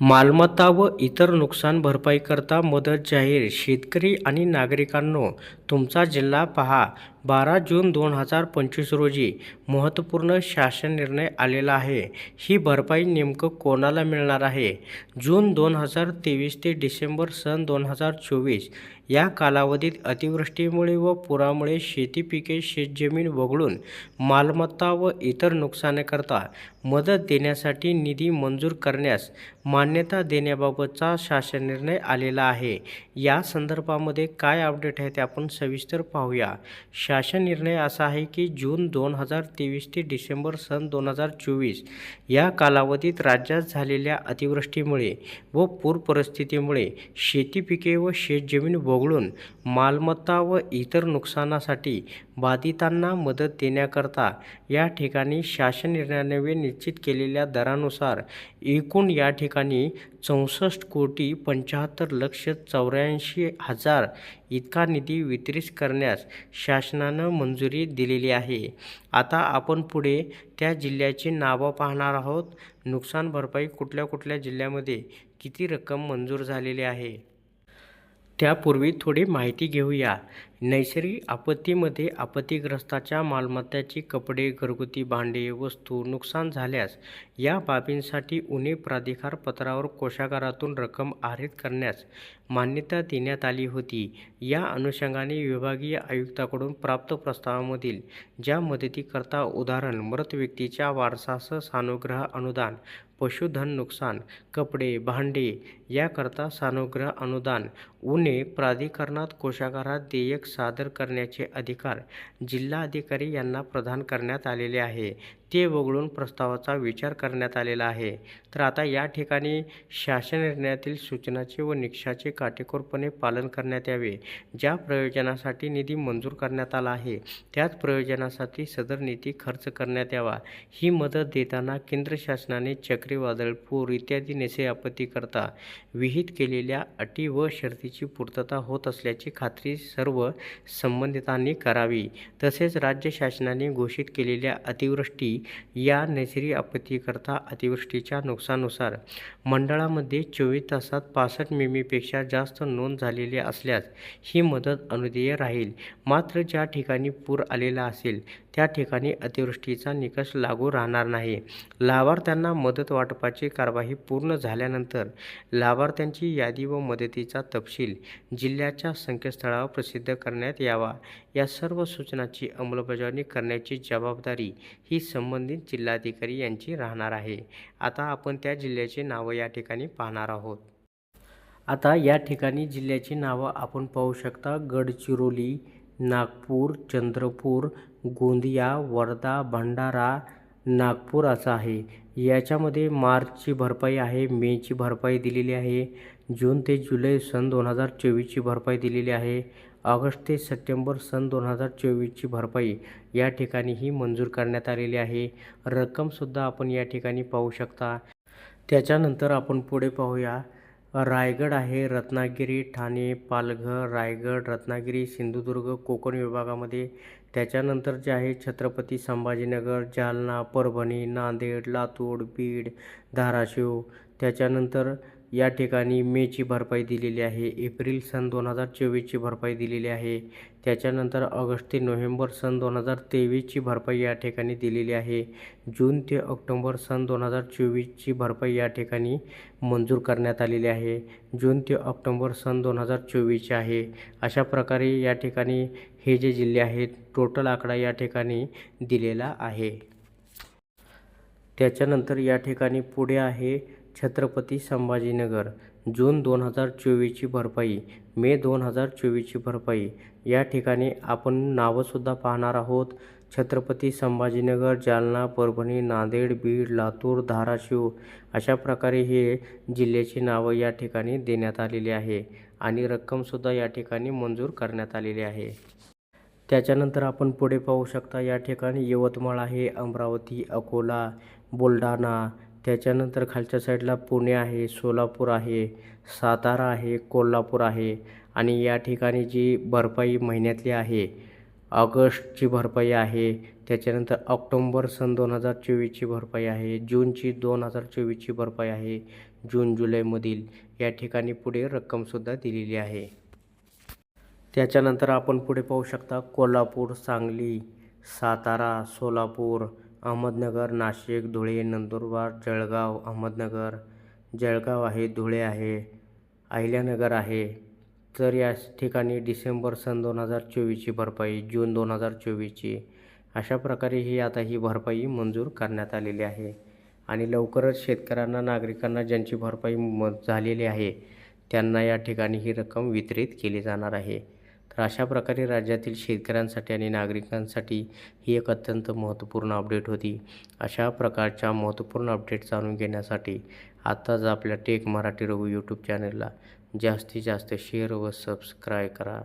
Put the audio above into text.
मालमत्ता व इतर नुकसान भरपाईकरता मदत जाहीर शेतकरी आणि नागरिकांनो तुमचा जिल्हा पहा. बारा जून दोन हजार पंचवीस रोजी महत्त्वपूर्ण शासन निर्णय आलेला आहे. ही भरपाई नेमकं कोणाला मिळणार आहे? जून दोन हजार तेवीस ते डिसेंबर सन दोन हजार चोवीस या कालावधीत अतिवृष्टीमुळे व पुरामुळे शेती पिके शेतजमीन वगळून मालमत्ता व इतर नुकसानाकरता मदत देण्यासाठी निधी मंजूर करण्यास मान्यता देण्याबाबतचा शासन निर्णय आलेला आहे. या संदर्भामध्ये काय अपडेट आहे ते आपण सविस्तर पाहूया. शासन निर्णय असा आहे की जून दोन हजार तेवीस ते डिसेंबर सन दोन हजार चोवीस या कालावधीत राज्यात झालेल्या अतिवृष्टीमुळे व पूर परिस्थितीमुळे शेती पिके व शेतजमीन वगळून मालमत्ता व इतर नुकसानासाठी बाधितांना मदत देण्याकरता या ठिकाणी शासन निर्णयाने निश्चित केलेल्या दरानुसार एकूण या ठिकाणी चौसष्ट कोटी पंच्याहत्तर लक्ष चौऱ्याऐंशी हजार इतका निधी वितरित करण्यास शासनानं मंजुरी दिलेली आहे. आता आपण पुढे त्या जिल्ह्याची नावं पाहणार आहोत. नुकसान भरपाई कुठल्या कुठल्या जिल्ह्यामध्ये किती रक्कम मंजूर झालेली आहे? त्यापूर्वी थोडी माहिती घेऊया. नैसर्गिक आपत्तीमध्ये आपत्तीग्रस्ताच्या मालमत्ताची कपडे घरगुती भांडे वस्तू नुकसान झाल्यास या बाबींसाठी उणे प्राधिकार पत्रावर कोषागारातून रक्कम आहरित करण्यास मान्यता देण्यात आली होती. या अनुषंगाने विभागीय आयुक्ताकडून प्राप्त प्रस्तावामधील ज्या मदतीकरता उदाहरण मृत व्यक्तीच्या वारसासह सानुग्रह अनुदान पशुधन नुकसान कपडे भांडे याकरता सानुग्रह अनुदान उणे प्राधिकरणात कोषागारात देयक सादर करण्याचे अधिकार जिल्हाधिकारी यांना प्रदान करण्यात आलेले आहे. ते वगळून प्रस्तावाचा विचार करण्यात आलेला आहे. तर आता या ठिकाणी शासन निर्णयातील सूचनाचे व निकषाचे काटेकोरपणे पालन करण्यात यावे ज्या प्रयोजनासाठी निधी मंजूर करण्यात आला आहे. त्याच प्रयोजनासाठी सदर निधी खर्च करण्यात यावा. ही मदत देताना केंद्र शासनाने चक्रीवादळ पूर इत्यादी नेसे आपत्तीकरता विहित केलेल्या अटी व शर्तीची पूर्तता होत असल्याची खात्री सर्व संबंधितांनी करावी. तसेच राज्य शासनाने घोषित केलेल्या अतिवृष्टी या नैसर्गिक आपत्तीकरता अतिवृष्टीच्या नुकसानुसार मंडळामध्ये चोवीस तासात पासष्ट मिमीपेक्षा जास्त नोंद झालेली असल्यास ही मदत अनुदेय राहील. मात्र ज्या ठिकाणी पूर आलेला असेल त्या ठिकाणी अतिवृष्टीचा निकष लागू राहणार नाही. लाभार्थ्यांना मदत वाटपाची कारवाई पूर्ण झाल्यानंतर लाभार्थ्यांची यादी व मदतीचा तपशील जिल्ह्याच्या संकेतस्थळावर प्रसिद्ध करण्यात यावा. या सर्व सूचनांची अंमलबजावणी करण्याची जबाबदारी ही संबंधित जिल्हाधिकारी यांची राहणार आहे. आता आपण त्या जिल्ह्याची नावं या ठिकाणी पाहणार आहोत. आता या ठिकाणी जिल्ह्याची नावं आपण पाहू शकता गडचिरोली नागपूर चंद्रपूर गोंदिया वर्धा भंडारा नागपूर असं आहे. याच्यामध्ये मार्चची भरपाई आहे मेची भरपाई दिलेली आहे जून ते जुलै सन दोन हजार चोवीसची भरपाई दिलेली आहे ऑगस्ट ते सप्टेंबर सन दोन हजार चोवीसची भरपाई या ठिकाणी ही मंजूर करण्यात आलेली आहे. रक्कमसुद्धा आपण या ठिकाणी पाहू शकता. त्याच्यानंतर आपण पुढे पाहूया. रायगड आहे. रत्नागिरी ठाणे पालघर रायगड रत्नागिरी सिंधुदुर्ग कोकण विभागामध्ये. त्याच्यानंतर जे आहे छत्रपती संभाजीनगर जालना परभणी नांदेड लातूर बीड धाराशिव. त्याच्यानंतर या ठिकाणी मेची भरपाई दिलेली आहे एप्रिल सन दोन हजार चोवीसची भरपाई दिलेली आहे. त्याच्यानंतर ऑगस्ट ते नोव्हेंबर सन दोन हजार तेवीसची भरपाई या ठिकाणी दिलेली आहे. जून ते ऑक्टोंबर सन दोन हजार चोवीसची भरपाई या ठिकाणी मंजूर करण्यात आलेली आहे. जून ते ऑक्टोंबर सन दोन हजार चोवीसचे आहे. अशा प्रकारे या ठिकाणी हे जे जिल्हे आहेत टोटल आकडा या ठिकाणी दिलेला आहे. त्याच्यानंतर या ठिकाणी पुढे आहे छत्रपती संभाजीनगर जून दोन हजार चोवीसची भरपाई मे दोन हजार चोवीसची भरपाई. या ठिकाणी आपण नावंसुद्धा पाहणार आहोत. छत्रपती संभाजीनगर जालना परभणी नांदेड बीड लातूर धाराशिव अशा प्रकारे हे जिल्ह्याची नावं या ठिकाणी देण्यात आलेली आहे आणि रक्कमसुद्धा या ठिकाणी मंजूर करण्यात आलेली आहे. त्याच्यानंतर आपण पुढे पाहू शकता या ठिकाणी यवतमाळ आहे अमरावती अकोला बुलढाणा त्याच्यानंतर खालच्या साईडला पुणे आहे सोलापूर आहे सातारा आहे कोल्हापूर आहे आणि या ठिकाणी जी भरपाई महिन्यातली आहे ऑगस्टची भरपाई आहे त्याच्यानंतर ऑक्टोंबर सन दोन हजार चोवीसची भरपाई आहे जूनची दोन हजार चोवीसची भरपाई आहे जून जुलैमधील या ठिकाणी पुढे रक्कमसुद्धा दिलेली आहे. त्याच्यानंतर आपण पुढे पाहू शकता कोल्हापूर सांगली सातारा सोलापूर अहमदनगर नाशिक धुळे नंदुरबार जळगाव अहमदनगर. जळगाव आहे धुळे आहे अहिल्यानगर आहे. तर या ठिकाणी डिसेंबर सन दोन हजार चोवीसची भरपाई जून दोन हजार चोवीसची. अशा प्रकारे ही आता ही भरपाई मंजूर करण्यात आलेली आहे. आणि लवकरच शेतकऱ्यांना नागरिकांना ज्यांची भरपाई म झालेली आहे त्यांना या ठिकाणी ही रक्कम वितरित केली जाणार आहे. तर अशा प्रकारे राज्यातील शेतकऱ्यांसाठी आणि नागरिकांसाठी ही एक अत्यंत महत्त्वपूर्ण अपडेट होती. अशा प्रकारच्या महत्त्वपूर्ण अपडेट जाणून घेण्यासाठी आत्ताच आपल्या टेक मराठी रघु यूट्यूब चॅनलला जास्तीत जास्त शेअर व सबस्क्राईब करा.